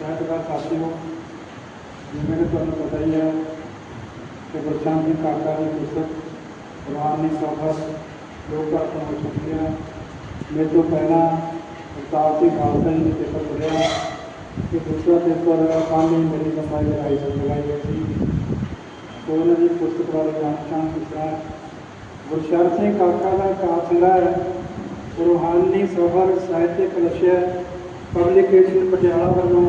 साहित्यकार साथियों मैंने पता ही है कि प्रशांत सिंह काका ने पुस्तक रवानी सफ़र लोग प्रार्थना हो चुकी है। मैं तो पहला प्रताप सिंह खालसा जी ने पेपर पढ़िया कि दूसरा पेपर कल मेरी लंबाई लड़ाई सब लगाई गई थी। तो उन्होंने पुस्तक बारे जान पछाण किया है। गुरशांत सिंह काका का इतिहास है रूहानी सफ़र साहित्य कलश है ਪਬਲੀਕੇਸ਼ਨ ਪਟਿਆਲਾ ਵੱਲੋਂ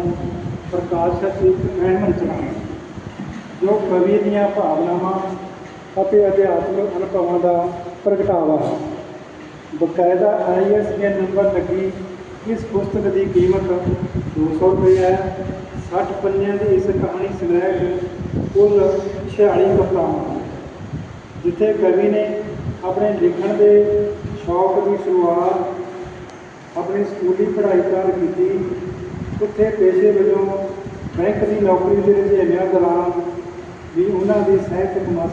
ਪ੍ਰਕਾਸ਼ਿਤ ਇੱਕ ਅਹਿਮ ਰਚਨਾ ਜੋ ਕਵੀ ਦੀਆਂ ਭਾਵਨਾਵਾਂ ਅਤੇ ਅਧਿਆਤਮਿਕ ਅਨੁਭਵਾਂ ਦਾ ਪ੍ਰਗਟਾਵਾ ਹੈ। ਬਕਾਇਦਾ ਆਈਐਸਬੀਐਨ ਨੰਬਰ ਲੱਗੀ ਇਸ ਪੁਸਤਕ ਦੀ ਕੀਮਤ 200 ਰੁਪਏ ਹੈ। 60 ਪੰਨਿਆਂ ਦੀ ਇਸ ਕਹਾਣੀ ਸੰਗ੍ਰਹਿ ਕੁੱਲ 46 ਕਵਿਤਾਵਾਂ ਜਿੱਥੇ ਕਵੀ ਨੇ ਆਪਣੇ ਲਿਖਣ ਦੇ ਸ਼ੌਕ ਦੀ ਸ਼ੁਰੂਆਤ ਆਪਣੀ ਸਕੂਲੀ ਪੜ੍ਹਾਈ ਤੋਂ ਕੀਤੀ। ਉੱਥੇ ਪੇਸ਼ੇ ਵਜੋਂ ਬੈਂਕ ਦੀ ਨੌਕਰੀ ਦੇ ਰੁਝੇਵਿਆਂ ਦੌਰਾਨ ਵੀ ਉਹਨਾਂ ਦੀ ਸਾਹਿਤਕ ਮਸ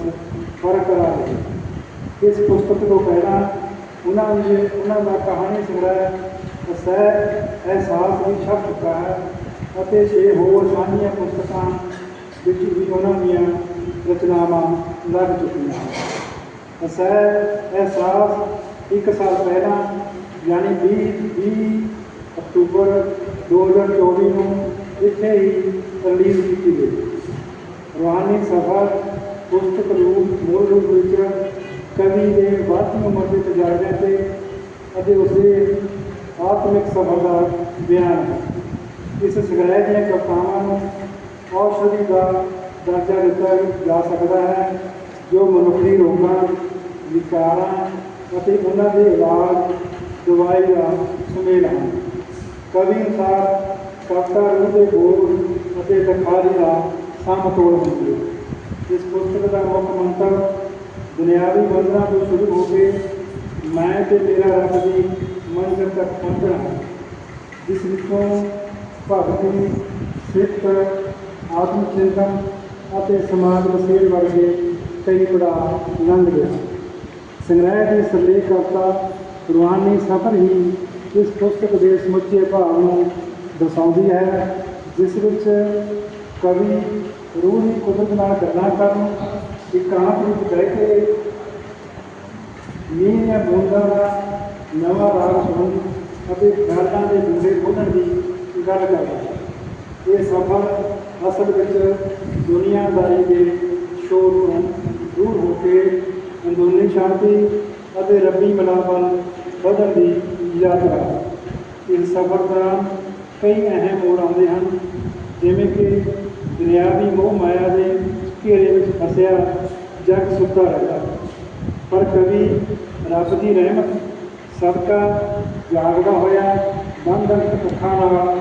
ਬਰਕਰਾਰ ਰਹੀ ਇਸ ਪੁਸਤਕ ਤੋਂ ਪਹਿਲਾਂ ਉਹਨਾਂ ਨੇ ਉਹਨਾਂ ਦਾ ਕਹਾਣੀ ਸੰਗ੍ਰਹਿ ਅਸਹਿ ਅਹਿਸਾਸ ਵੀ ਛਪ ਚੁੱਕਾ ਹੈ ਅਤੇ ਛੇ ਹੋਰ ਸਾਂਝੀਆਂ ਪੁਸਤਕਾਂ ਵਿੱਚ ਵੀ ਉਹਨਾਂ ਦੀਆਂ ਰਚਨਾਵਾਂ ਲੱਗ ਚੁੱਕੀਆਂ ਹਨ। ਅਸਹਿ ਅਹਿਸਾਸ ਇੱਕ ਸਾਲ ਪਹਿਲਾਂ ਯਾਨੀ 20 20 ਅਕਤੂਬਰ 2024 ਨੂੰ ਇੱਥੇ ਹੀ ਰਿਲੀਜ਼ ਕੀਤੀ ਗਈ ਰੂਹਾਨੀ ਸਫਰ ਪੁਸਤਕ ਰੂਪ ਮੂਲ ਰੂਪ ਵਿੱਚ ਕਵੀ ਦੇ ਵਾਧੀ ਉਮਰ ਦੇ ਤਜਰਬਿਆਂ ਤੇ ਅਤੇ ਉਸਦੇ ਆਤਮਿਕ ਸਫਰ ਦਾ ਬਿਆਨ ਹੈ ਇਸ ਸੰਗ੍ਰਹਿ ਦੀਆਂ ਕਵਿਤਾਵਾਂ ਨੂੰ ਔਸ਼ਧੀ ਦਾ ਦਰਜਾ ਦਿੱਤਾ ਜਾ ਸਕਦਾ ਹੈ ਜੋ ਮਨੁੱਖੀ ਰੋਗਾਂ ਵਿਕਾਰਾਂ ਅਤੇ ਉਹਨਾਂ ਦੇ ਇਲਾਜ ਦਵਾਈ ਦਾ ਸੁਮੇਲ ਹਨ ਕਵੀ ਅਨੁਸਾਰ ਕਵਿਤਾ ਰੂਹ ਦੇ ਬੋਲ ਅਤੇ ਲਖਾਰੀ ਦਾ ਸਮਤੋਲ ਹੁੰਦੀ ਹੈ ਇਸ ਪੁਸਤਕ ਦਾ ਮੁੱਖ ਮੰਤਰ, ਦੁਨਿਆਵੀ ਬੰਧਨਾਂ ਤੋਂ ਸ਼ੁਰੂ ਹੋ ਕੇ ਮੈਂ ਤੇ ਮੇਰਾ ਰੱਬ ਦੀ ਮੰਜ਼ਿਲ ਤੱਕ ਪਹੁੰਚਣਾ ਹੈ। ਜਿਸ ਵਿੱਚੋਂ ਭਗਤੀ, ਸਿੱਖ, ਆਤਮ ਚਿੰਤਨ ਅਤੇ ਸਮਾਜ ਵਸੇਲ ਵਰਗੇ ਕਈ ਪੜਾਅ ਲੰਘ ਗਿਆ। ਸੰਗ੍ਰਹਿ ਦੀ ਸਰਲੇਖ ਕਰਤਾ ਰੂਹਾਨੀ ਸਫਰ ਹੀ ਇਸ ਪੁਸਤਕ ਦੇ ਸਮੁੱਚੇ ਭਾਵ ਨੂੰ ਦਰਸਾਉਂਦੀ ਹੈ, ਜਿਸ ਵਿੱਚ ਕਵੀ ਰੂਹ ਦੀ ਕੁਦਰਤ ਨਾਲ ਗੱਲਾਂ ਕਰਨ, ਇਕਾਂਤ ਵਿੱਚ ਬਹਿ ਕੇ ਮੀਂਹ ਜਾਂ ਬੂੰਦਾਂ ਦਾ ਨਵਾਂ ਰਾਗ ਸੁਣਨ ਅਤੇ ਖਿਆਲਾਂ ਦੇ ਦੂਰੇ ਖੋਲ੍ਹਣ ਦੀ ਗੱਲ ਕਰਦਾ ਹੈ। ਇਹ ਸਫਰ ਅਸਲ ਵਿੱਚ ਦੁਨੀਆਦਾਰੀ ਦੇ ਸ਼ੋਰ ਤੋਂ ਦੂਰ ਹੋ ਕੇ ਅੰਦਰੂਨੀ ਸ਼ਾਂਤੀ ਅਤੇ ਰੱਬੀ ਮਿਲਾਪਨ ਵਧਣ ਦੀ ਯਾਤਰਾ ਇਸ ਸਫਰ ਦੌਰਾਨ ਕਈ ਅਹਿਮ ਮੋੜ ਆਉਂਦੇ ਹਨ। ਜਿਵੇਂ ਕਿ ਦੁਨਿਆਵੀ ਮੋਹ ਮਾਇਆ ਦੇ ਘੇਰੇ ਵਿੱਚ ਫਸਿਆ, ਜਗ ਸੁੱਤਾ ਰਹਿੰਦਾ। ਪਰ ਕਵੀ ਰੱਬ ਦੀ ਰਹਿਮਤ, ਸਦਕਾ ਜਾਗਦਾ ਹੋਇਆ ਬੰਧਨ ਭੁੱਖਾਂ ਨਾਲ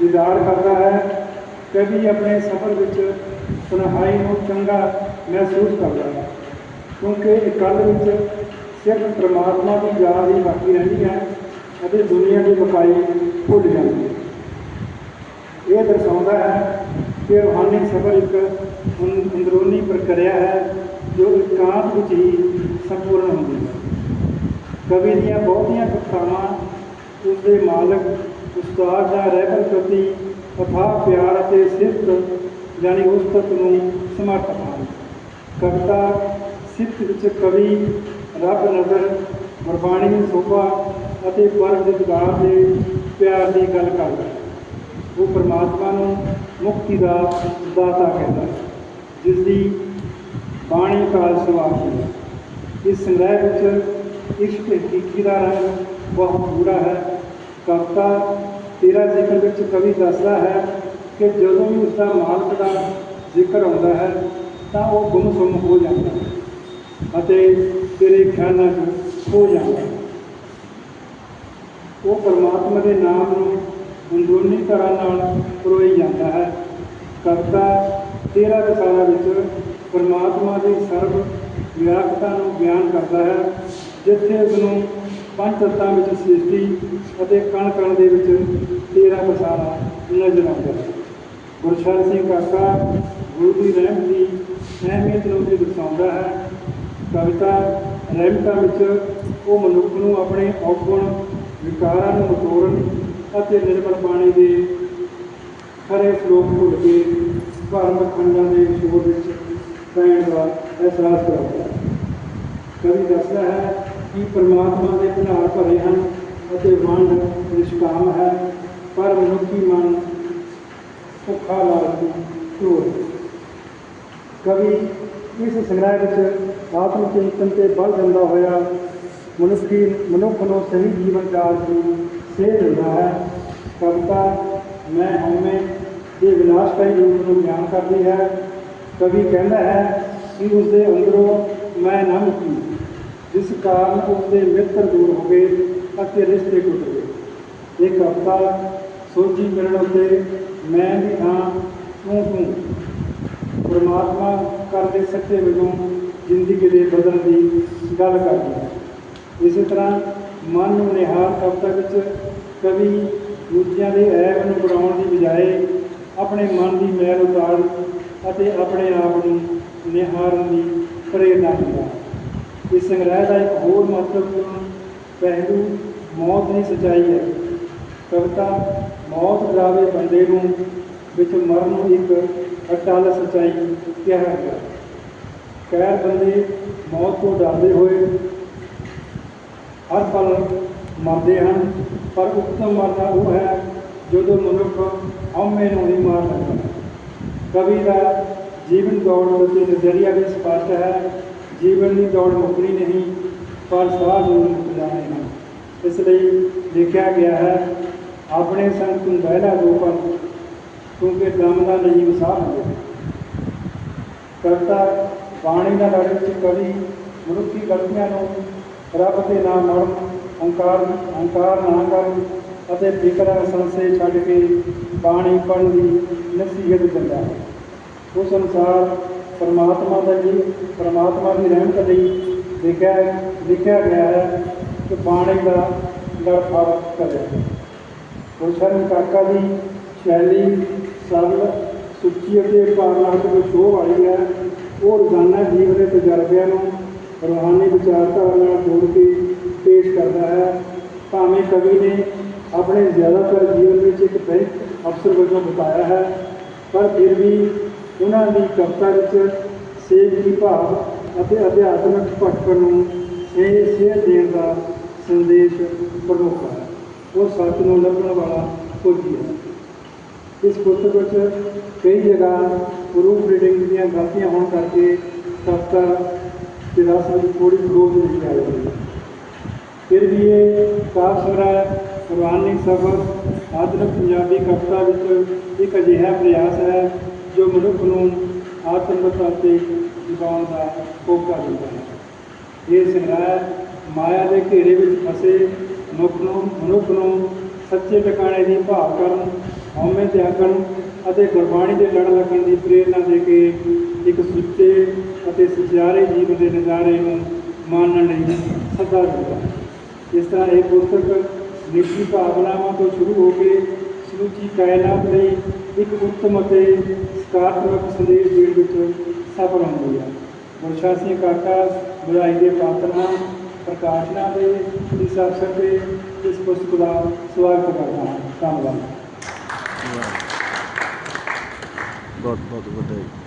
ਦੀਦਾਰ ਕਰਦਾ ਹੈ ਕਵੀ ਆਪਣੇ ਸਫ਼ਰ ਵਿੱਚ ਤਨਹਾਈ ਨੂੰ ਚੰਗਾ ਮਹਿਸੂਸ ਕਰਦਾ ਹੈ। ਕਿਉਂਕਿ ਇਕੱਲ ਵਿੱਚ ਸਿਰਫ ਪ੍ਰਮਾਤਮਾ ਦੀ ਯਾਦ ਹੀ ਬਾਕੀ ਰਹਿੰਦੀ ਹੈ ਅਤੇ ਦੁਨੀਆ ਦੀ ਬਕਾਈ ਭੁੱਲ ਜਾਂਦੀ ਹੈ। ਇਹ ਦਰਸਾਉਂਦਾ ਹੈ ਕਿ ਰੂਹਾਨੀ ਸਬਰ ਇੱਕ ਅੰਦਰੂਨੀ ਪ੍ਰਕਿਰਿਆ ਹੈ ਜੋ ਇਕਾਂਤ ਵਿੱਚ ਹੀ ਸੰਪੂਰਨ ਹੁੰਦੀ ਹੈ। ਕਵੀ ਦੀਆਂ ਬਹੁਤੀਆਂ ਕਥਾਵਾਂ ਉਸ ਦੇ ਮਾਲਕ, ਉਸਤਾਦ ਦਾ ਰਹਿਬਰ ਪ੍ਰਤੀ ਅਥਾਹ ਪਿਆਰ ਅਤੇ ਸਿਫਤ ਯਾਨੀ ਉਸਤਤ ਨੂੰ ਸਮਰਪਿਤ ਹਨ। ਕਵਿਤਾ ਸਿਫਤ ਵਿੱਚ ਕਵੀ ਰੱਬ ਨਜ਼ਰ ਗੁਰਬਾਣੀ ਦੀ ਸੋਭਾ ਅਤੇ ਪਰਵਿਰਦਗਾਰ ਦੇ ਪਿਆਰ ਦੀ ਗੱਲ ਕਰਦਾ ਹੈ। ਉਹ ਪਰਮਾਤਮਾ ਨੂੰ ਮੁਕਤੀ ਦਾ ਦਾਤਾ ਕਹਿੰਦਾ ਹੈ ਜਿਸ ਦੀ ਬਾਣੀ ਕਾਲ ਸਵਾਖੀ ਹੈ। ਇਸ ਸੰਗ੍ਰਹਿ ਵਿੱਚ ਇਸ਼ਕ ਹਕੀਕੀ ਦਾ ਰੰਗ ਬਹੁਤ ਗੂੜਾ ਹੈ। ਕਵਿਤਾ ਤੇਰਾ ਜ਼ਿਕਰ ਵਿੱਚ ਕਵੀ ਦੱਸਦਾ ਹੈ ਕਿ ਜਦੋਂ ਵੀ ਉਸ ਦਾ ਮਾਲਕ ਦਾ ਜ਼ਿਕਰ ਆਉਂਦਾ ਹੈ, ਤਾਂ ਉਹ ਗੁੰਮਸੁੰਮ ਹੋ ਜਾਂਦਾ ਹੈ। ਅਤੇ ਤੇਰੇ ਖਿਆਲਾਂ 'ਚ ਖੋ ਜਾਂਦਾ ਹੈ ਉਹ ਪਰਮਾਤਮਾ ਦੇ ਨਾਮ ਨੂੰ ਅੰਦਰੂਨੀ ਤਰ੍ਹਾਂ ਨਾਲ ਪਰੋਈ ਜਾਂਦਾ ਹੈ। ਕਵਿਤਾ ਤੇਰਾ ਰਸਾਲਾ ਵਿੱਚ ਪਰਮਾਤਮਾ ਦੀ ਸਰਬ ਵਿਆਖਤਾ ਨੂੰ ਬਿਆਨ ਕਰਦਾ ਹੈ। ਜਿੱਥੇ ਉਸ ਨੂੰ ਪੰਜ ਤੱਤਾਂ ਵਿੱਚ ਸ੍ਰਿਸ਼ਟੀ ਅਤੇ ਕਣ ਕਣ ਦੇ ਵਿੱਚ ਤੇਰਾ ਰਸਾਲਾ ਨਜ਼ਰ ਆਉਂਦਾ ਹੈ। ਗੁਰਸ਼ਰਨ ਸਿੰਘ ਕਾਕਾ ਗੁਰੂ ਦੀ ਰਹਿਮਤ ਦੀ ਅਹਿਮੀਅਤ ਨੂੰ ਵੀ ਦਰਸਾਉਂਦਾ ਹੈ। ਕਵਿਤਾ ਰਹਿਮਤਾਂ ਵਿੱਚ ਉਹ ਮਨੁੱਖ ਨੂੰ ਆਪਣੇ ਔਗਣ ਵਿਕਾਰਾਂ ਨੂੰ ਮਟੋਰਨ ਅਤੇ ਨਿਰਮਲ ਬਾਣੀ ਦੇ ਹਰੇ ਸ਼ਲੋਕ ਭੁੱਲ ਕੇ ਭਰਮ ਖੰਡਾਂ ਦੇ ਸ਼ੋਰ ਵਿੱਚ ਪੈਣ ਦਾ ਅਹਿਸਾਸ ਕਰਾਉਂਦਾ ਹੈ। ਕਵੀ ਦੱਸਦਾ ਹੈ ਕਿ ਪ੍ਰਮਾਤਮਾ ਦੇ ਭੰਡਾਰ ਭਰੇ ਹਨ ਅਤੇ ਵੰਡ ਨਿਸ਼ਕਾਮ ਹੈ, ਪਰ ਮਨੁੱਖੀ ਮਨ ਭੁੱਖਾ ਲਾਲਚੀ ਝੂਰ ਕਵੀ ਇਸ ਸੰਗ੍ਰਹਿ ਵਿੱਚ ਆਤਮ ਚਿੰਤਨ ਤੇ ਬਲ ਦਿੰਦਾ ਹੋਇਆ ਮਨੁੱਖੀ ਮਨੁੱਖ ਨੂੰ ਸਹੀ ਜੀਵਨ ਚਾਲ ਦੀ ਸੇਧ ਦਿੰਦਾ ਹੈ। ਕਵਿਤਾ, ਮੈਂ ਹਉਮੈ ਦੇ ਵਿਨਾਸ਼ਕਾਰੀ ਰੂਪ ਨੂੰ ਬਿਆਨ ਕਰਦੀ ਹੈ। ਕਵੀ ਕਹਿੰਦਾ ਹੈ ਕਿ ਉਸ ਦੇ ਅੰਦਰੋਂ ਮੈਂ ਨਾ ਮੁਕੀ, ਜਿਸ ਕਾਰਨ ਉਸ ਦੇ ਮਿੱਤਰ ਦੂਰ ਹੋ ਗਏ ਅਤੇ ਰਿਸ਼ਤੇ ਟੁੱਟ ਗਏ। ਇਹ ਕਵਿਤਾ ਸੋਚੀ ਮਿਲਣ ਉੱਤੇ ਮੈਂ ਵੀ ਹਾਂ, ਤੂੰ ਤੂੰ। ਪਰਮਾਤਮਾ ਕਰਦੇ ਸੱਚੇ ਵਜੋਂ ਜ਼ਿੰਦਗੀ ਦੇ ਬਦਲਣ ਦੀ ਗੱਲ ਕਰਦੀ ਹੈ। ਇਸੇ ਤਰ੍ਹਾਂ ਮਨ ਨੂੰ ਨਿਹਾਰ ਕਵਿਤਾ ਵਿੱਚ ਕਵੀ ਦੂਜਿਆਂ ਦੇ ਐਬ ਨੂੰ ਬਣਾਉਣ ਦੀ ਬਜਾਏ ਆਪਣੇ ਮਨ ਦੀ ਮੈਲ ਉਤਾਰ ਅਤੇ ਆਪਣੇ ਆਪ ਨੂੰ ਨਿਹਾਰਨ ਦੀ ਪ੍ਰੇਰਨਾ ਦਿੰਦਾ ਹੈ। ਇਸ ਸੰਗ੍ਰਹਿ ਦਾ ਇੱਕ ਹੋਰ ਮਹੱਤਵਪੂਰਨ ਪਹਿਲੂ ਮੌਤ ਦੀ ਸਚਾਈ ਹੈ। ਕਵਿਤਾ ਮੌਤ ਡਰਾਵੇ ਬੰਦੇ ਨੂੰ ਵਿੱਚ ਮਰਨ ਨੂੰ ਇੱਕ ਅਟਲ ਸਚਾਈ ਕਿਹਾ ਗਿਆ ਕੈਰ ਬੰਦੇ ਮੌਤ ਤੋਂ ਡਰਦੇ ਹੋਏ ਹਰ ਪਲ ਮਰਦੇ ਹਨ, ਪਰ ਉੱਤਮ ਮਰਨਾ ਉਹ ਹੈ ਜਦੋਂ ਮਨੁੱਖ ਹਉਮੈ ਨੂੰ ਨਹੀਂ ਮਾਰ ਸਕਦਾ। ਕਵੀ ਦਾ ਜੀਵਨ ਦੌੜ ਪ੍ਰਤੀ ਨਜ਼ਰੀਆ ਵੀ ਸਪਸ਼ਟ ਹੈ, ਜੀਵਨ ਦੀ ਦੌੜ ਮੁੱਕਣੀ ਨਹੀਂ, ਪਰ ਸਾਹ ਜ਼ਰੂਰ ਮੁੱਕ ਹਨ ਇਸ ਲਈ ਲਿਖਿਆ ਗਿਆ ਹੈ, ਆਪਣੇ ਸੰਗ ਨੂੰ ਬਹਿਲਾ ਦੋ ਪਰ ਕਿਉਂਕਿ ਦਮ ਦਾ ਨਹੀਂ ਵਸਾਹ ਹੁੰਦੇ ਕਰਤਾ ਬਾਣੀ ਦਾ ਲੜ ਵਿੱਚ ਕਵੀ ਮਨੁੱਖੀ ਗਲਤੀਆਂ ਨੂੰ ਰੱਬ ਦੇ ਨਾਮ ਮਰਨ ਹੰਕਾਰ ਹੰਕਾਰ ਨਾ ਕਰਨ ਅਤੇ ਫਿਕਰਾਂ ਸੰਸੇ ਛੱਡ ਕੇ ਬਾਣੀ ਪੜ੍ਹਨ ਦੀ ਨਸੀਹਤ ਦਿੰਦਾ ਹੈ। ਉਸ ਅਨੁਸਾਰ ਪਰਮਾਤਮਾ ਦਾ ਜੀ, ਪਰਮਾਤਮਾ ਦੀ ਰਹਿਮਤ ਲਈ ਲਿਖਿਆ ਲਿਖਿਆ ਗਿਆ ਹੈ ਕਿ ਬਾਣੀ ਦਾ ਗੜਫਾੜ ਕਰੇ। ਗੁਰਸ਼ਰਨ ਕਾਕਾ ਦੀ ਸ਼ੈਲੀ ਸਰਲ ਸੁੱਚੀ ਅਤੇ ਭਾਵਨਾਤਮਕ ਵਿਸ਼ੋਹ ਵਾਲੀ ਹੈ। ਉਹ ਰੋਜ਼ਾਨਾ ਜੀਵਨ ਦੇ ਤਜਰਬਿਆਂ ਨੂੰ ਰੂਹਾਨੀ ਵਿਚਾਰਧਾਰਾ ਨਾਲ ਜੋੜ ਕੇ ਪੇਸ਼ ਕਰਦਾ ਹੈ। ਭਾਵੇਂ ਕਵੀ ਨੇ ਆਪਣੇ ਜ਼ਿਆਦਾਤਰ ਜੀਵਨ ਵਿੱਚ ਇੱਕ ਬੈਂਕ ਅਫਸਰ ਵਜੋਂ ਬਿਤਾਇਆ ਹੈ, ਪਰ ਫਿਰ ਵੀ ਉਹਨਾਂ ਦੀ ਕਵਿਤਾ ਵਿੱਚ ਸੇਧ ਦੀ ਭਾਵ ਅਤੇ ਅਧਿਆਤਮਿਕ ਭਟਕਣ ਨੂੰ ਇਹ ਸੇਧ ਦੇਣ ਦਾ ਸੰਦੇਸ਼ ਪ੍ਰਮੁੱਖ ਹੈ। ਉਹ ਸੱਚ ਨੂੰ ਲੱਭਣ ਵਾਲਾ ਖੋਜੀ ਹੈ। ਇਸ ਪੁਸਤਕ ਵਿੱਚ ਕਈ ਜਗ੍ਹਾ ਪ੍ਰੂਫ ਰੀਡਿੰਗ ਦੀਆਂ ਗਲਤੀਆਂ ਹੋਣ ਕਰਕੇ ਕਵਿਤਾ ਦੇ ਰਸ ਵਿੱਚ ਥੋੜੀ ਖੋਜ ਲਿਖੀ ਆ ਜਾਂਦੀ ਹੈ। ਫਿਰ ਵੀ ਇਹ ਕਾਫ ਸੰਗ੍ਰਹਿ ਪੁਰਾਣੀ ਸਫਰ ਆਧੁਨਿਕ ਪੰਜਾਬੀ ਕਵਿਤਾ ਵਿੱਚ ਇੱਕ ਅਜਿਹਾ ਪ੍ਰਯਾਸ ਹੈ ਜੋ ਮਨੁੱਖ ਨੂੰ ਆਤਮਤਾ ਤੇ ਜੀਵਨ ਦਾ ਕੋਕਾ ਦਿੰਦਾ ਹੈ। ਇਹ ਸੰਗ੍ਰਹਿ ਮਾਇਆ ਦੇ ਘੇਰੇ ਵਿੱਚ ਫਸੇ ਮਨੁੱਖ ਨੂੰ ਮਨੁੱਖ ਨੂੰ ਸੱਚੇ ਟਿਕਾਣੇ ਦੀ ਭਾਲ ਕਰਨ ਹਉਮੈ ਤਿਆਗਣ ਅਤੇ ਗੁਰਬਾਣੀ ਦੇ ਲੜ ਲੱਗਣ ਦੀ ਪ੍ਰੇਰਨਾ ਦੇ ਕੇ ਇੱਕ ਸੁੱਚੇ ਅਤੇ ਸੁਚਾਰੇ ਜੀਵਨ ਦੇ ਨਜ਼ਾਰੇ ਨੂੰ ਮਾਣਨ ਲਈ ਸੱਦਾ ਦਿੰਦਾ ਇਸ ਤਰ੍ਹਾਂ ਇਹ ਪੁਸਤਕ ਨਿੱਜੀ ਭਾਵਨਾਵਾਂ ਤੋਂ ਸ਼ੁਰੂ ਹੋ ਕੇ ਸਮੁੱਚੀ ਕਾਇਨਾਤ ਲਈ ਇੱਕ ਉੱਤਮ ਅਤੇ ਸਕਾਰਾਤਮਕ ਸੰਦੇਸ਼ ਦੇਣ ਵਿੱਚ ਸਫਲ ਹੁੰਦੀ ਹੈ। ਗੁਰਸ਼ਾਸੀ ਕਾਕਾ ਬੁਝਾਈ ਦੇ ਪਾਤਰ ਹਨ ਪ੍ਰਕਾਸ਼ਨਾ ਦੇ ਇਸ ਅਵਸਰ ਤੇ ਇਸ ਪੁਸਤਕ ਦਾ ਸਵਾਗਤ ਕਰਦਾ ਹਾਂ। ਧੰਨਵਾਦ। ਬਹੁਤ ਬਹੁਤ ਵਧਾਈ।